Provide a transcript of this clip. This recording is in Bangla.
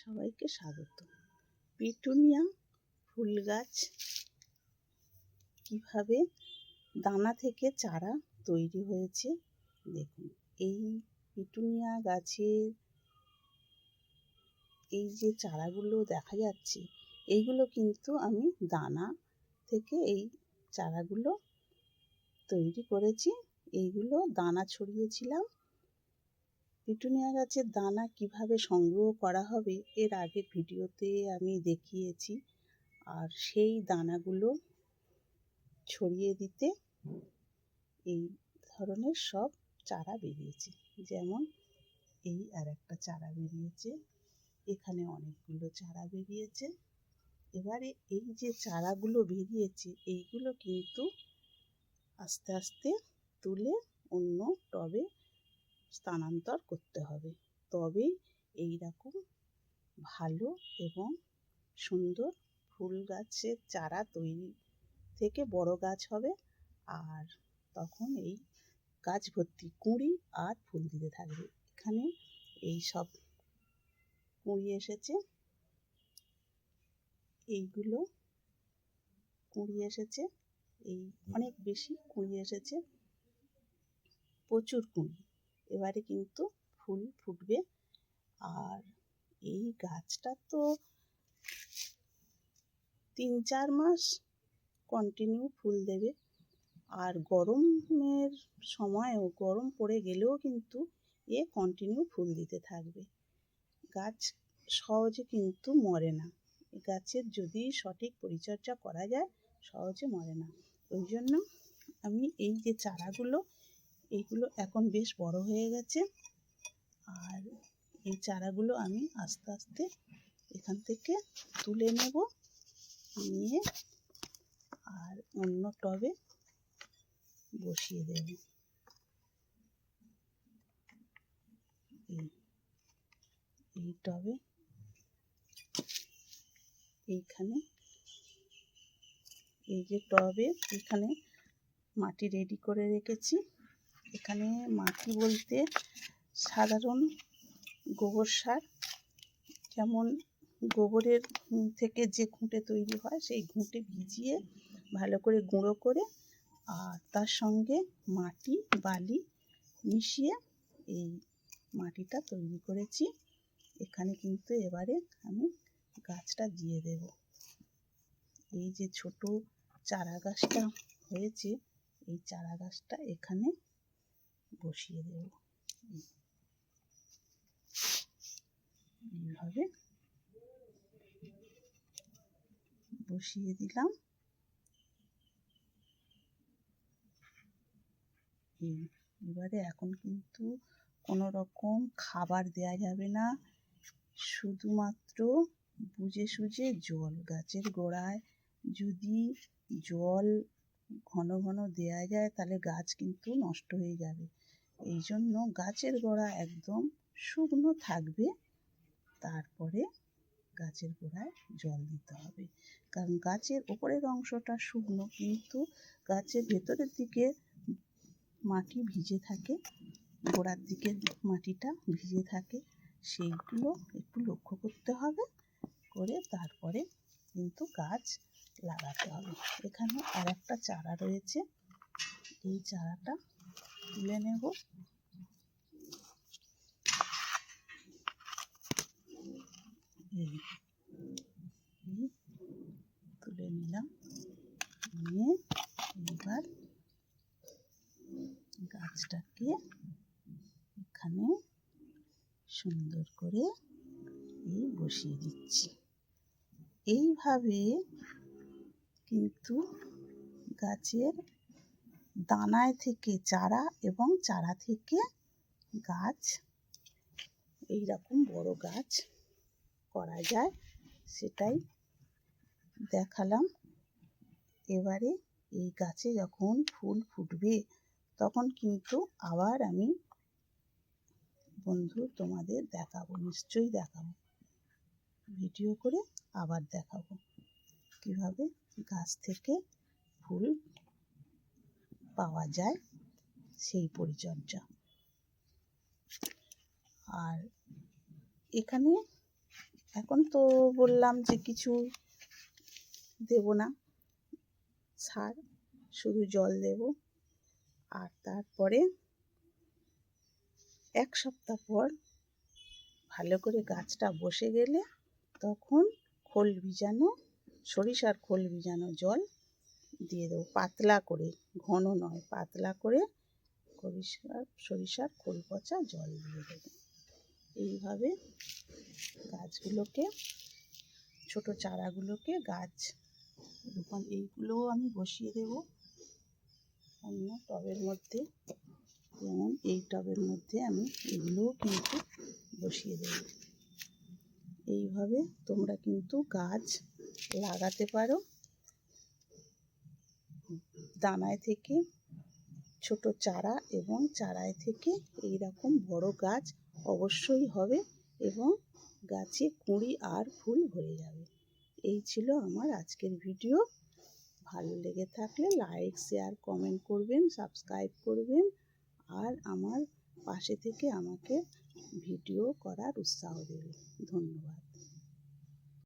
সবাইকে স্বাগত। পিটুনিয়া ফুল গাছ কীভাবে দানা থেকে চারা তৈরি হয়েছে দেখুন। এই পিটুনিয়া গাছের এই যে চারাগুলো দেখা যাচ্ছে, এইগুলো কিন্তু আমি দানা থেকে এই চারাগুলো তৈরি করেছি। এইগুলো দানা ছড়িয়েছিলাম। পিটুনিয়া গাছের দানা কীভাবে সংগ্রহ করা হবে, এর আগের ভিডিওতে আমি দেখিয়েছি। আর সেই দানাগুলো ছড়িয়ে দিতে এই ধরনের সব চারা বেরিয়েছে। যেমন এই আর একটা চারা বেরিয়েছে। এখানে অনেকগুলো চারা বেরিয়েছে। এবারে এই যে চারাগুলো বেরিয়েছে, এইগুলো কিন্তু আস্তে আস্তে তুলে অন্য টবে স্থানান্তর করতে হবে। তবেই এই রকম ভালো এবং সুন্দর ফুল গাছের চারা তৈরি থেকে বড় গাছ হবে আর তখন এই গাছ ভর্তি কুঁড়ি আর ফুল দিতে থাকবে। এখানে এই সব কুঁড়ি এসেছে। এইগুলো কুঁড়ি এসেছে। এই অনেক বেশি কুঁড়ি এসেছে। প্রচুর কুঁড়ি। এবারে কিন্তু ফুল ফুটবে। আর এই গাছটা তো তিন চার মাস কন্টিনিউ ফুল দেবে। আর গরমের সময়ও, গরম পড়ে গেলেও কিন্তু এ কন্টিনিউ ফুল দিতে থাকবে। গাছ সহজে কিন্তু মরে না। গাছের যদি সঠিক পরিচর্যা করা যায়, সহজে মরে না। ওই জন্য আমি এই যে চারাগুলো এইগুলো এখন বেশ বড় হয়ে গেছে। আর এই চারাগুলো আমি আস্তে আস্তে এখান থেকে তুলে নেব, নিয়ে আর অন্য টবে বসিয়ে দেব। এই টবে এইখানে, এই যে টবে এখানে মাটি রেডি করে রেখেছি। এখানে মাটি বলতে সাধারণ গোবর সার। যেমন গোবরের থেকে যে ঘুঁটে তৈরি হয়, সেই ঘুঁটে ভিজিয়ে ভালো করে গুঁড়ো করে আর তার সঙ্গে মাটি, বালি মিশিয়ে এই মাটিটা তৈরি করেছি। এখানে কিন্তু এবারে আমি গাছটা দিয়ে দেব। এই যে ছোট চারা গাছটা হয়েছে, এই চারা গাছটা এখানে বসিয়ে দেব। এইভাবে বসিয়ে দিলাম। এবারে এখন কিন্তু কোনো রকম খাবার দেয়া যাবে না। শুধুমাত্র বুঝে সুঝে জল, গাছের গোড়ায় যদি জল ঘন ঘন দেয়া যায় তাহলে গাছ কিন্তু নষ্ট হয়ে যাবে। এই জন্য গাছের গোড়া একদম শুকনো থাকবে। তারপরে গাছের গোড়ায় জল দিতে হবে। কারণ গাছের ওপরের অংশটা শুকনো, কিন্তু গাছের ভেতরের দিকে মাটি ভিজে থাকে, গোড়ার দিকে মাটিটা ভিজে থাকে, সেইগুলো একটু লক্ষ্য করতে হবে। করে তারপরে কিন্তু গাছ লাগাতে হবে। এখানে আর একটা চারা রয়েছে। এই চারাটা তুলে নেব। তুলে নিলাম। নিয়ে এবার গাছটাকে এখানে সুন্দর করে এই বসিয়ে দিচ্ছি। এইভাবে কিন্তু গাছের দানায় থেকে চারা এবং চারা থেকে গাছ। এই রকম বড় গাছ করা যায়, সেটাই দেখালাম। এবারে এই গাছে যখন ফুল ফুটবে, তখন কিন্তু আবার আমি বন্ধু তোমাদের দেখাবো, নিশ্চয়ই দেখাবো। ভিডিও করে আবার দেখাবো কীভাবে গাছ থেকে ফুল পাওয়া যায় সেই পরিচর্যা। আর এখানে এখন তো বললাম যে কিছু দেব না, সার, শুধু জল দেব। আর তারপরে এক সপ্তাহ পর ভালো করে গাছটা বসে গেলে তখন খোল ভিজানো, সরিষার খোল ভিজানো জল দিয়ে দেবো। পাতলা করে, ঘন নয়, পাতলা করে সরিষার সরিষার খোল পচা জল দিয়ে দেবো। এইভাবে গাছগুলোকে, ছোট চারাগুলোকে গাছ রোপণ, এইগুলোও আমি বসিয়ে দেব। অন্য টবের মধ্যে, যেমন এই টবের মধ্যে আমি এগুলোও কিন্তু বসিয়ে দেব। এইভাবে তোমরা কিন্তু গাছ লাগাতে পারো। দানায় থেকে ছোট চারা এবং চারায় থেকে এই রকম বড় গাছ অবশ্যই হবে এবং গাছে কুঁড়ি আর ফুল ভরে যাবে। এই ছিল আমার আজকের ভিডিও। ভালো লেগে থাকলে লাইক, শেয়ার, কমেন্ট করবেন, সাবস্ক্রাইব করবেন আর আমার পাশে থেকে আমাকে ভিডিও করার উৎসাহ দেবেন। ধন্যবাদ।